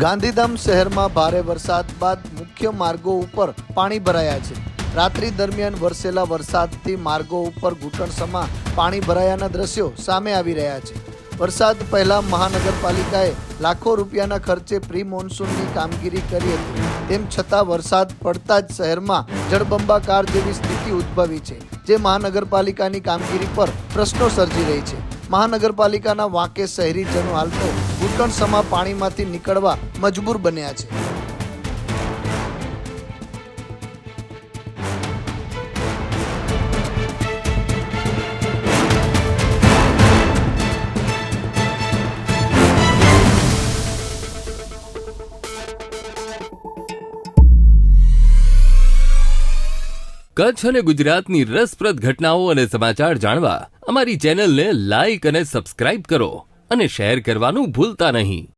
ગાંધીધામ શહેરમાં ભારે વરસાદ બાદ મુખ્ય માર્ગો ઉપર પાણી ભરાયા છે. રાત્રિ દરમિયાન વરસેલા વરસાદથી માર્ગો ઉપર ઘૂંટણસમા પાણી ભરાયાના દ્રશ્યો સામે આવી રહ્યા છે. વરસાદ પહેલા મહાનગરપાલિકાએ લાખો રૂપિયાના ખર્ચે પ્રી મોન્સૂનની કામગીરી કરી હતી. તેમ છતાં વરસાદ પડતા જ શહેરમાં જળબંબાકાર જેવી સ્થિતિ ઉદ્ભવી છે, જે મહાનગરપાલિકાની કામગીરી પર પ્રશ્નો સર્જી રહી છે. મહાનગરપાલિકાના વાંકે શહેરીજનો હાલ તો ઘૂંટણસમા પાણીમાંથી નીકળવા મજબૂર બન્યા છે. કચ્છ અને ગુજરાતની રસપ્રદ ઘટનાઓ અને સમાચાર જાણવા અમારી ચેનલને લાઈક અને સબસ્ક્રાઇબ કરો અને શેર કરવાનું ભૂલતા નહીં.